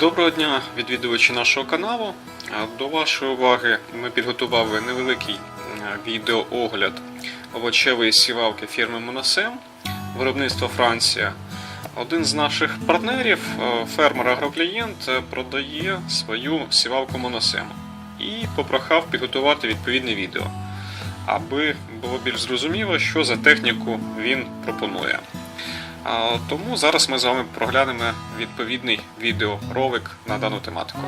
Доброго дня, відвідувачі нашого каналу. До вашої уваги ми підготували невеликий а, відеоогляд овочевої сівалки фірми Моносем, виробництво Франція. Один з наших партнерів, е, продає свою сівалку Моносем і попрохав підготувати відповідне відео, аби було більш зрозуміло, що за техніку він пропонує. Тому зараз ми з вами проглянемо відповідний відеоролик на дану тематику.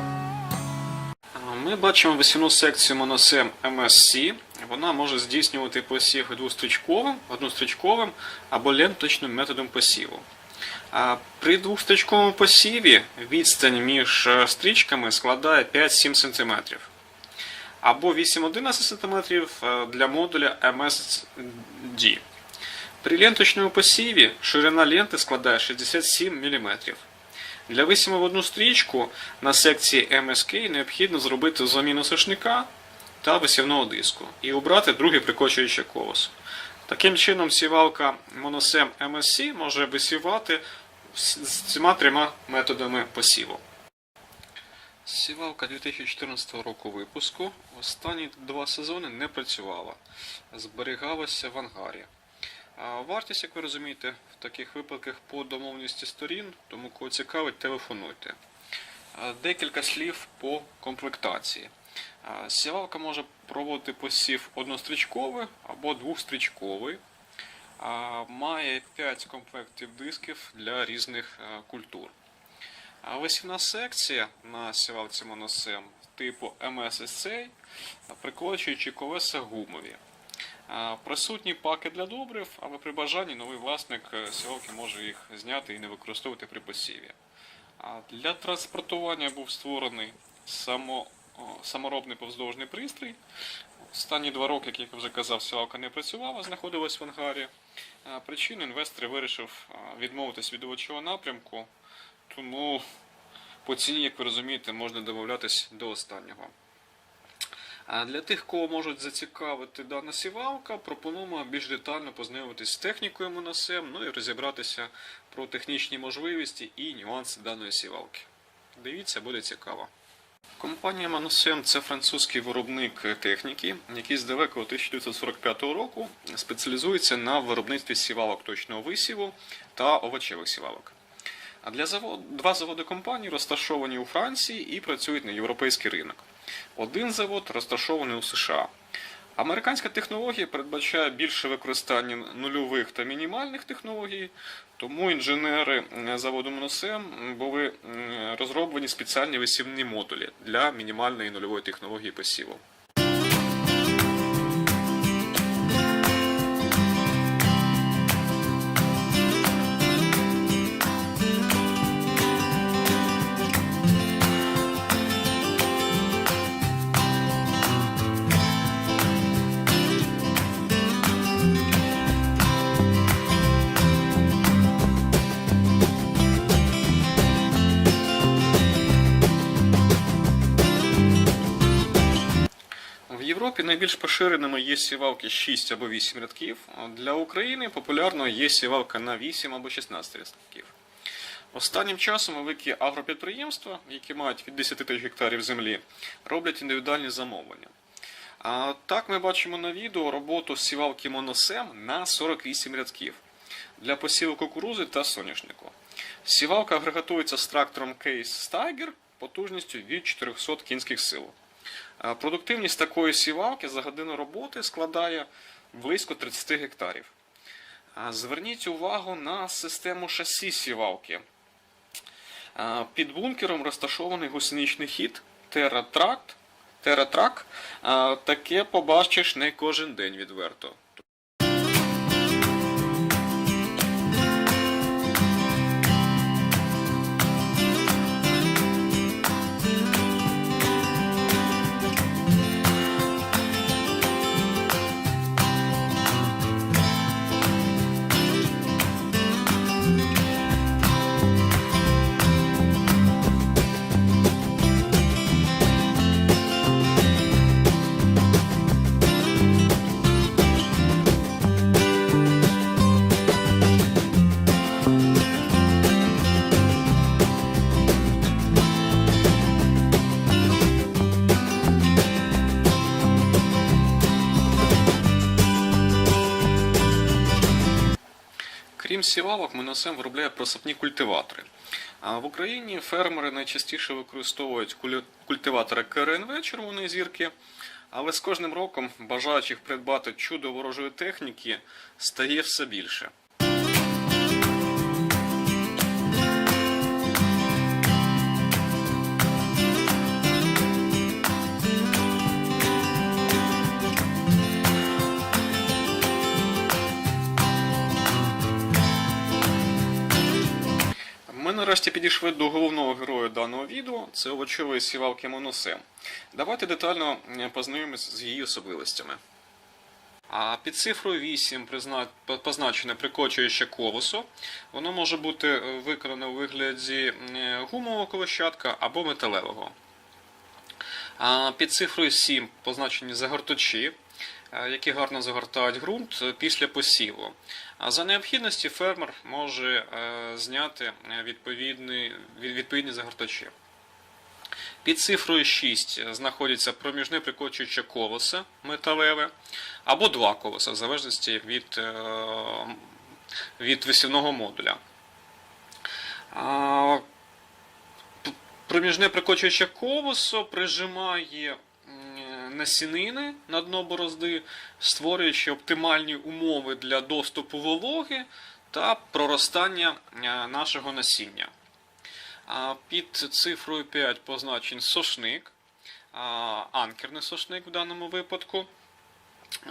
Ми бачимо весільну секцію моносем MSC. Вона може здійснювати посів двострічковим, однострічковим або ленточним методом посіву. При двострічковому посіві відстань між е, стрічками складає 5-7 см або 8-11 см е, для модуля MSD. При ленточному посіві ширина ленти складає 67 мм. Для висіву в одну стрічку на секції MSK необхідно зробити заміну сошника та висівного диску і обрати друге прикочуюче колесо. Таким чином, сівалка Monosem MSC може висівати з цими трьома методами посіву. Сівалка 2014 року випуску останні два сезони не працювала, зберігалася в ангарі. Вартість, як ви розумієте, в таких випадках по домовленості сторін, тому кого цікавить, телефонуйте. Декілька слів по комплектації. Сівалка може проводити посів однострічковий або двохстрічковий. Має 5 комплектів дисків для різних культур. А Висівна секція на сівалці моносем типу MSSA, приколочуючи колеса гумові. Присутні паки для добрив, але при бажанні новий власник е, сівалки може їх зняти і не використовувати при посіві. Для транспортування був створений само, саморобний повздовжний пристрій. Останні два роки, як я вже казав, сівалка не працювала, знаходилась в ангарі. Причину інвестор вирішив відмовитись від овочого напрямку, тому по ціні, як ви розумієте, можна домовлятись до останнього. Для тих, кого можуть зацікавити дана сівалка, пропонуємо більш детально познайомитись з технікою моносем, ну і розібратися про технічні можливості і нюанси даної сівалки. Дивіться, буде цікаво. Компанія Monosem – це французький виробник техніки, який з далекого 1945 року спеціалізується на виробництві сівалок точного висіву та овочевих сівалок. А для завод... два заводи компанії розташовані у Франції і працюють на європейський ринок. Один завод розташований у США. Американська технологія передбачає більше використання нульових та мінімальних технологій, тому інженери заводу Моносем були розроблені спеціальні висівні модулі для мінімальної і нульової технології посіву. Європі найбільш поширеними є сівалки 6 або 8 рядків. Для України популярно є сівалка на 8 або 16 рядків. Останнім часом великі агропідприємства, які мають від 10 тисяч гектарів землі, роблять індивідуальні замовлення. А так ми бачимо на відео роботу сівалки Моносем на 48 рядків для посіву кукурузи та соняшнику. Сівалка агрегатується з трактором Case Steiger потужністю від 400 кінських сил. Продуктивність такої сівалки за годину роботи складає близько 30 гектарів. Зверніть увагу на систему шасі сівалки. Під бункером розташований гусеничний хід Терратрак. Таке побачиш не кожен день відверто. Крім сівалок, Миносем виробляє просапні культиватори. А в Україні фермери найчастіше використовують культиватори КРНВ червоної зірки, але з кожним роком бажаючих придбати чудо ворожої техніки стає все більше. Нарешті підійшли до головного героя даного відео це овочової сівалки Моносем. Давайте детально е, познайомимося з її особливостями. А під цифрою 8 призна- по- позначене прикочуюче колесо. Воно може бути е, виконане у вигляді е, гумового колощатка або металевого. А під цифрою 7 позначені загортачі, е, які гарно загортають ґрунт е, після посіву. А за необхідності фермер може е, зняти е, відповідні, відповідні загортачі. Під цифрою 6 знаходиться проміжне прикочуюче колесо металеве або два колеса, в залежності від, е, від висівного модуля. Проміжне прикочуюче колесо прижимає насінини на дно борозди, створюючи оптимальні умови для доступу вологи та проростання е, нашого насіння. Під цифрою 5 позначен сошник, анкерний сошник в даному випадку.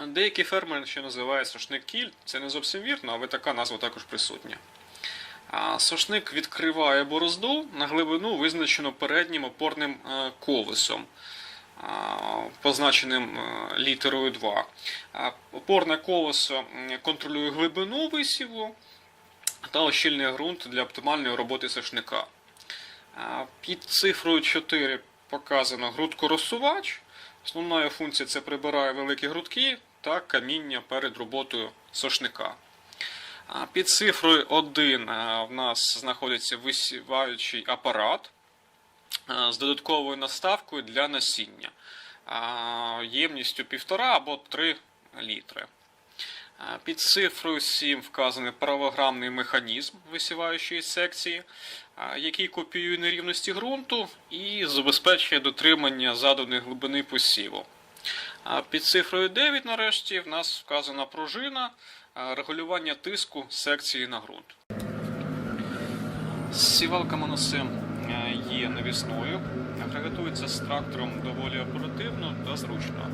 Деякі фермери ще називають сошник кіль, це не зовсім вірно, але така назва також присутня. Сошник відкриває борозду на глибину, визначену переднім опорним е, колесом, позначеним е, літерою 2. Опорне колесо контролює глибину висіву та ощільний ґрунт для оптимальної роботи сошника. Під цифрою 4 показано грудкорозсувач. Основна функція це прибирає великі грудки та каміння перед роботою сошника. Під цифрою 1 в нас знаходиться висіваючий апарат з додатковою наставкою для насіння ємністю 1,5 або 3 літри. Під цифрою 7 вказаний правограмний механізм висіваючої секції, який копіює нерівності ґрунту і забезпечує дотримання заданої глибини посіву. Під цифрою 9 нарешті в нас вказана пружина регулювання тиску секції на ґрунт. Сівалка моносем е, є навісною, агрегатується з трактором доволі оперативно та зручно.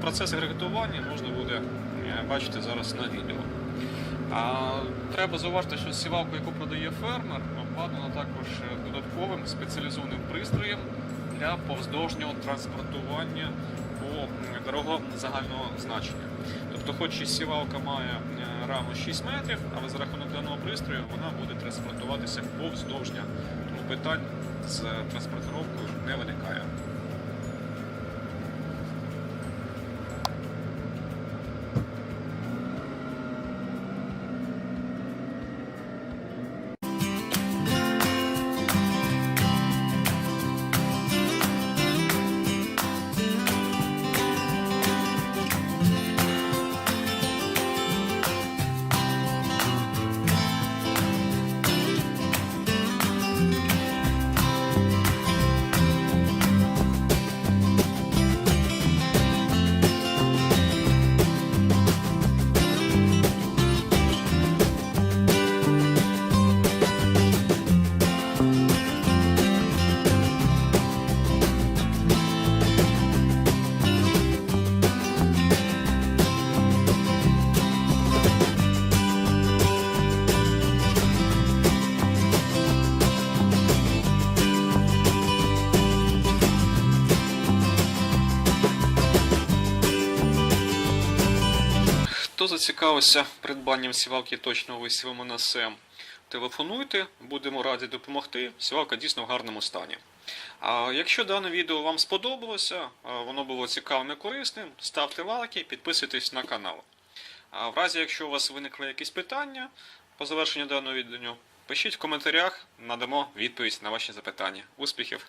Процес агрегатування можна буде е, бачити зараз на відео. А, треба зауважити, що сівалку, яку продає фермер, обладнана також е, додатковим спеціалізованим пристроєм для повздовжнього транспортування по дорогам загального значення. Тобто, хоч і сівалка має е, раму 6 метрів, але за рахунок даного пристрою вона буде транспортуватися повздовжня. Питань з транспортировкою не виникає. Хто зацікавився придбанням сівалки точного висіву моносем, телефонуйте, будемо раді допомогти. Сівалка дійсно в гарному стані. А якщо дане відео вам сподобалося, воно було цікавим і корисним, ставте лайки, підписуйтесь на канал. А в разі, якщо у вас виникли якісь питання по завершенню даного відео, пишіть в коментарях, надамо відповідь на ваші запитання. Успіхів!